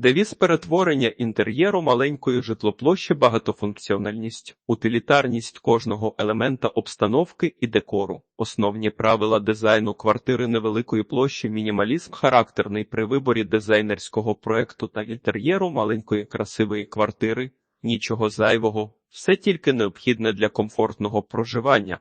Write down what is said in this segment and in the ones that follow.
Девіз перетворення інтер'єру маленької житлоплощі багатофункціональність, утилітарність кожного елемента обстановки і декору, основні правила дизайну квартири невеликої площі, мінімалізм характерний при виборі дизайнерського проекту та інтер'єру маленької красивої квартири, нічого зайвого, все тільки необхідне для комфортного проживання.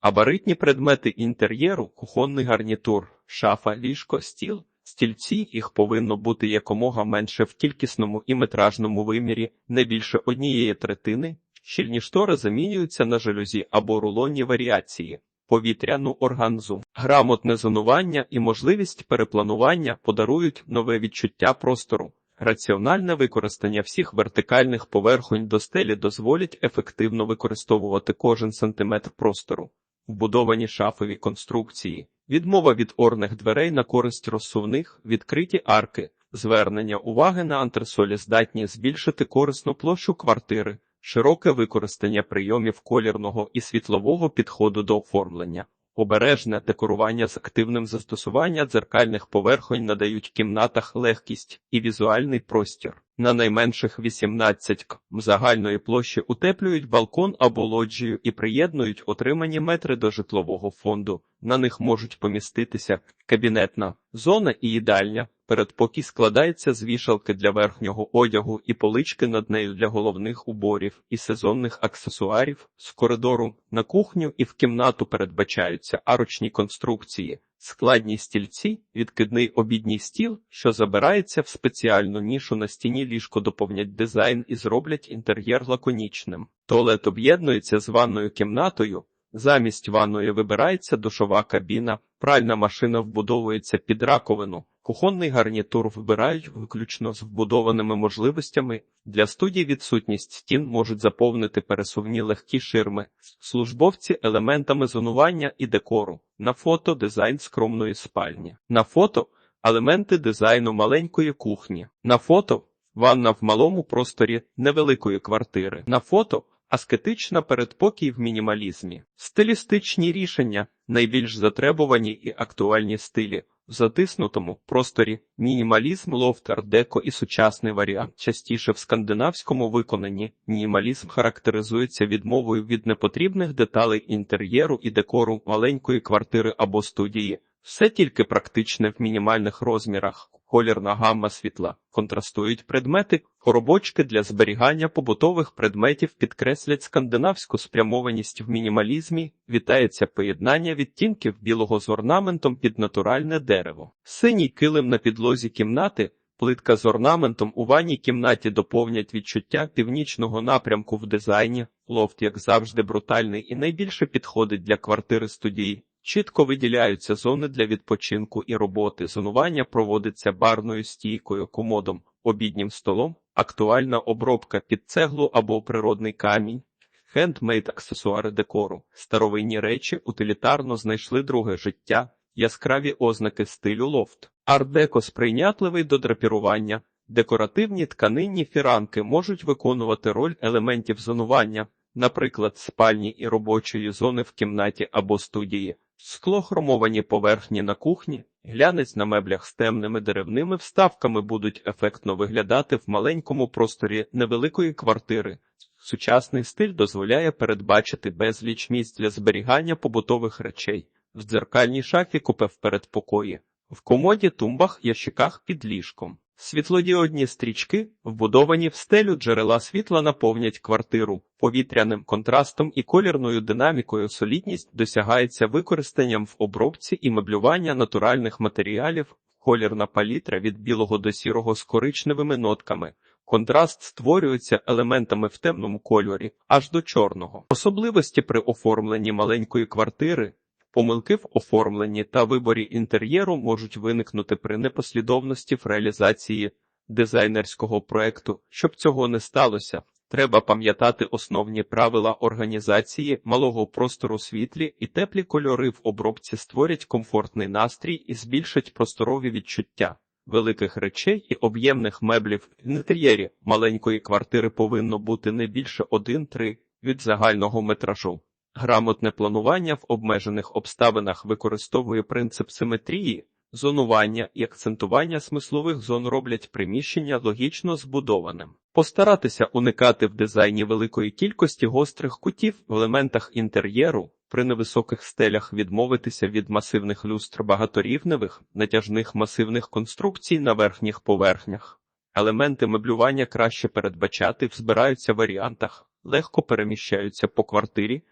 Абаритні предмети інтер'єру, кухонний гарнітур, шафа, ліжко, стіл, стільці, їх повинно бути якомога менше в кількісному і метражному вимірі, не більше однієї третини. Щільні штори замінюються на жалюзі або рулонні варіації, повітряну органзу, грамотне зонування і можливість перепланування подарують нове відчуття простору. Раціональне використання всіх вертикальних поверхонь до стелі дозволить ефективно використовувати кожен сантиметр простору. Вбудовані шафові конструкції, відмова від орних дверей на користь розсувних, відкриті арки, звернення уваги на антресолі здатні збільшити корисну площу квартири, широке використання прийомів колірного і світлового підходу до оформлення. Обережне декорування з активним застосування дзеркальних поверхонь надають кімнатах легкість і візуальний простір. На найменших 18 к загальної площі утеплюють балкон або лоджію і приєднують отримані метри до житлового фонду. На них можуть поміститися кабінетна зона і їдальня. Передпокій складається з вішалки для верхнього одягу і полички над нею для головних уборів і сезонних аксесуарів. З коридору на кухню і в кімнату передбачаються арочні конструкції, складні стільці, відкидний обідній стіл, що забирається в спеціальну нішу на стіні ліжко доповнять дизайн і зроблять інтер'єр лаконічним. Туалет об'єднується з ванною кімнатою. Замість ванної вибирається душова кабіна, пральна машина вбудовується під раковину, кухонний гарнітур вибирають виключно з вбудованими можливостями. Для студій відсутність стін можуть заповнити пересувні легкі ширми, службовці елементами зонування і декору. На фото дизайн скромної спальні. На фото елементи дизайну маленької кухні. На фото ванна в малому просторі невеликої квартири. На фото Аскетична передпокій в мінімалізмі, стилістичні рішення, найбільш затребувані і актуальні стилі, затиснутому просторі, мінімалізм, лофт, ардеко і сучасний варіант. Частіше в скандинавському виконанні мінімалізм характеризується відмовою від непотрібних деталей інтер'єру і декору маленької квартири або студії. Все тільки практичне в мінімальних розмірах, колірна гамма світла, контрастують предмети, коробочки для зберігання побутових предметів підкреслять скандинавську спрямованість в мінімалізмі, вітається поєднання відтінків білого з орнаментом під натуральне дерево. Синій килим на підлозі кімнати, плитка з орнаментом у ванній кімнаті доповнять відчуття північного напрямку в дизайні, лофт, як завжди, брутальний і найбільше підходить для квартири студії. Чітко виділяються зони для відпочинку і роботи. Зонування проводиться барною стійкою, комодом, обіднім столом, актуальна обробка під цеглу або природний камінь, хендмейд аксесуари декору, старовинні речі утилітарно знайшли друге життя, яскраві ознаки стилю лофт, ардеко сприйнятливий до драпірування. Декоративні тканинні фіранки можуть виконувати роль елементів зонування, наприклад, спальні і робочої зони в кімнаті або студії. Склохромовані поверхні на кухні, глянець на меблях з темними деревними вставками будуть ефектно виглядати в маленькому просторі невеликої квартири. Сучасний стиль дозволяє передбачити безліч місць для зберігання побутових речей, в дзеркальній шафі купе в передпокої, в комоді, тумбах, ящиках під ліжком. Світлодіодні стрічки, вбудовані в стелю джерела світла наповнять квартиру повітряним контрастом і колірною динамікою. Солідність досягається використанням в обробці і меблювання натуральних матеріалів, колірна палітра від білого до сірого з коричневими нотками. Контраст створюється елементами в темному кольорі аж до чорного. Особливості при оформленні маленької квартири Помилки в оформленні та виборі інтер'єру можуть виникнути при непослідовності в реалізації дизайнерського проекту. Щоб цього не сталося, треба пам'ятати основні правила організації малого простору світлі і теплі кольори в обробці створять комфортний настрій і збільшать просторові відчуття. Великих речей і об'ємних меблів в інтер'єрі маленької квартири повинно бути не більше 1-3 від загального метражу. Грамотне планування в обмежених обставинах використовує принцип симетрії, Зонування і акцентування смислових зон роблять приміщення логічно збудованим. Постаратися уникати в дизайні великої кількості гострих кутів в елементах інтер'єру, при невисоких стелях відмовитися від масивних люстр багаторівневих, натяжних масивних конструкцій на верхніх поверхнях. Елементи меблювання краще передбачати, збираються в варіантах, легко переміщаються по квартирі.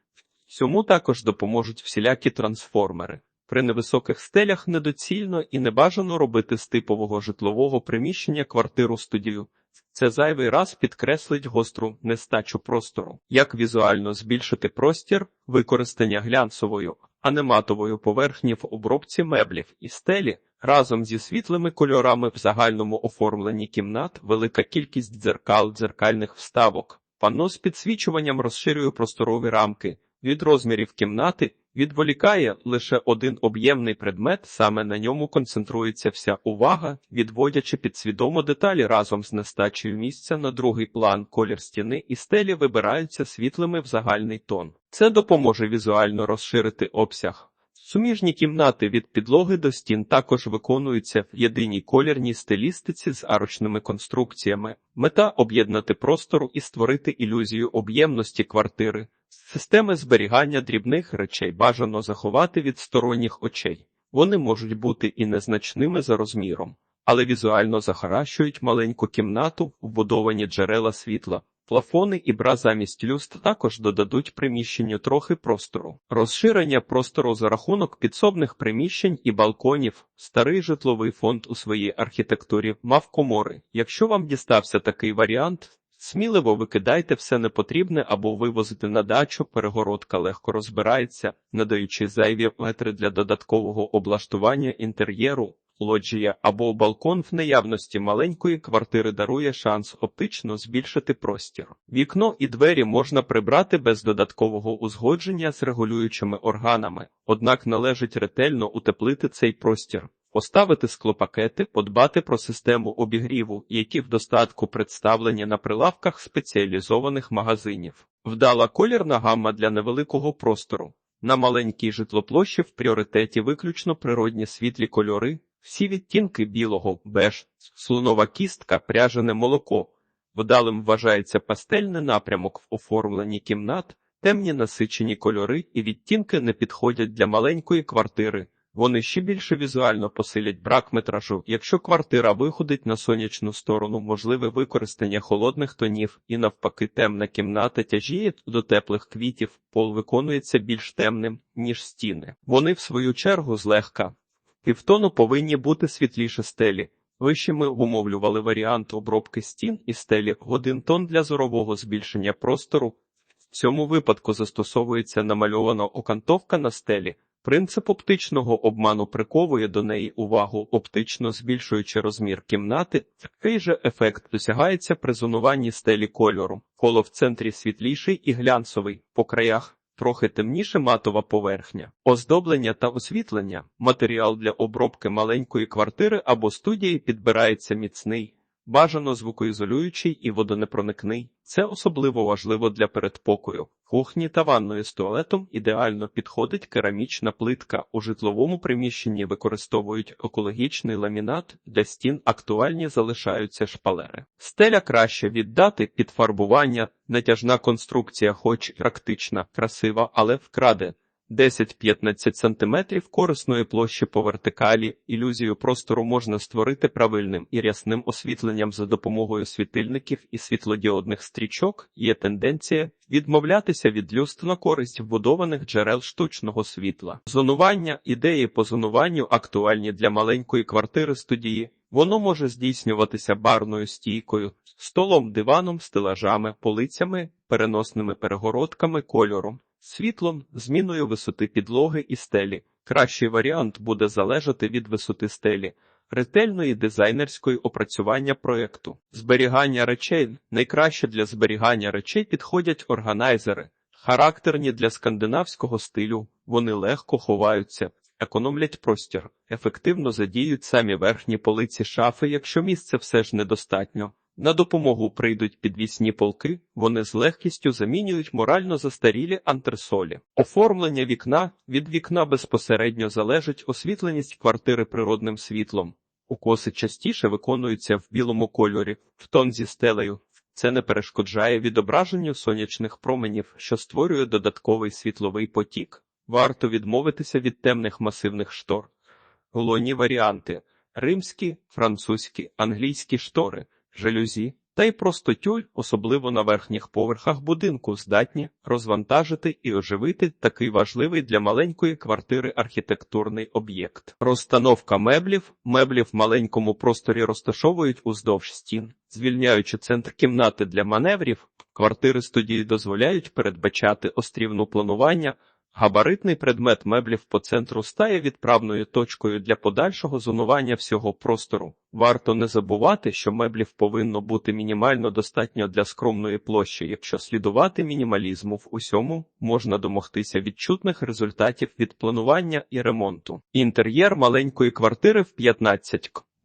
Цьому також допоможуть всілякі трансформери. При невисоких стелях недоцільно і небажано робити з типового житлового приміщення квартиру-студію. Це зайвий раз підкреслить гостру нестачу простору. Як візуально збільшити простір використання глянцевою, а не матовою поверхні в обробці меблів і стелі разом зі світлими кольорами в загальному оформленні кімнат, велика кількість дзеркал, дзеркальних вставок. Панно з підсвічуванням розширює просторові рамки. Від розмірів кімнати відволікає лише один об'ємний предмет, саме на ньому концентрується вся увага, відводячи підсвідомо деталі разом з нестачею місця на другий план, колір стіни і стелі вибираються світлими в загальний тон. Це допоможе візуально розширити обсяг. Суміжні кімнати від підлоги до стін також виконуються в єдиній колірній стилістиці з арочними конструкціями. Мета об'єднати простору і створити ілюзію об'ємності квартири. Системи зберігання дрібних речей бажано заховати від сторонніх очей. Вони можуть бути і незначними за розміром, але візуально захаращують маленьку кімнату, вбудовані джерела світла. Плафони і бра замість люстр також додадуть приміщенню трохи простору. Розширення простору за рахунок підсобних приміщень і балконів. Старий житловий фонд у своїй архітектурі мав комори. Якщо вам дістався такий варіант, сміливо викидайте все непотрібне або вивозите на дачу, перегородка легко розбирається, надаючи зайві метри для додаткового облаштування інтер'єру. Лоджія або балкон в наявності маленької квартири дарує шанс оптично збільшити простір. Вікно і двері можна прибрати без додаткового узгодження з регулюючими органами, однак належить ретельно утеплити цей простір. Поставити склопакети, подбати про систему обігріву, які в достатку представлені на прилавках спеціалізованих магазинів. Вдала колірна гамма для невеликого простору. На маленькій житлоплощі в пріоритеті виключно природні світлі кольори, всі відтінки білого, беж, слонова кістка, пряжене молоко. Вдалим вважається пастельний напрямок в оформленні кімнат, темні насичені кольори і відтінки не підходять для маленької квартири. Вони ще більше візуально посилять брак метражу. Якщо квартира виходить на сонячну сторону, можливе використання холодних тонів і навпаки темна кімната тяжіє до теплих квітів, пол виконується більш темним, ніж стіни. Вони, в свою чергу, злегка. Півтону повинні бути світліше стелі. Вище ми умовлювали варіант обробки стін і стелі один тон для зорового збільшення простору. В цьому випадку застосовується намальована окантовка на стелі. Принцип оптичного обману приковує до неї увагу, оптично збільшуючи розмір кімнати. Такий же ефект досягається при зонуванні стелі кольору. Коло в центрі світліший і глянцевий, по краях трохи темніше матова поверхня, оздоблення та освітлення. Матеріал для обробки маленької квартири або студії підбирається міцний. Бажано звукоізолюючий і водонепроникний. Це особливо важливо для передпокою. Кухні та ванної з туалетом ідеально підходить керамічна плитка. У житловому приміщенні використовують екологічний ламінат, для стін актуальні залишаються шпалери. Стеля краще віддати під фарбування, натяжна конструкція, хоч практична, красива, але вкраде. 10-15 см корисної площі по вертикалі. Ілюзію простору можна створити правильним і рясним освітленням за допомогою світильників і світлодіодних стрічок. Є тенденція відмовлятися від люстр на користь вбудованих джерел штучного світла. Зонування ідеї по зонуванню актуальні для маленької квартири студії. Воно може здійснюватися барною стійкою, столом, диваном, стелажами, полицями, переносними перегородками, кольором світлом, зміною висоти підлоги і стелі. Кращий варіант буде залежати від висоти стелі, ретельної дизайнерської опрацювання проєкту. Зберігання речей найкраще для зберігання речей підходять органайзери, характерні для скандинавського стилю, вони легко ховаються. Економлять простір, ефективно задіють самі верхні полиці шафи, якщо місця все ж недостатньо. На допомогу прийдуть підвісні полки, вони з легкістю замінюють морально застарілі антресолі. Оформлення вікна від вікна безпосередньо залежить освітленість квартири природним світлом. Укоси частіше виконуються в білому кольорі, в тон зі стелею. Це не перешкоджає відображенню сонячних променів, що створює додатковий світловий потік. Варто відмовитися від темних масивних штор. Головні варіанти римські, французькі, англійські штори, жалюзі та й просто тюль, особливо на верхніх поверхах будинку, здатні розвантажити і оживити такий важливий для маленької квартири архітектурний об'єкт. Розстановка меблів. Меблі в маленькому просторі розташовують уздовж стін, звільняючи центр кімнати для маневрів. Квартири студії дозволяють передбачати острівну планування. Габаритний предмет меблів по центру стає відправною точкою для подальшого зонування всього простору. Варто не забувати, що меблів повинно бути мінімально достатньо для скромної площі. Якщо слідувати мінімалізму в усьому, можна домогтися відчутних результатів від планування і ремонту. Інтер'єр маленької квартири в 15 к.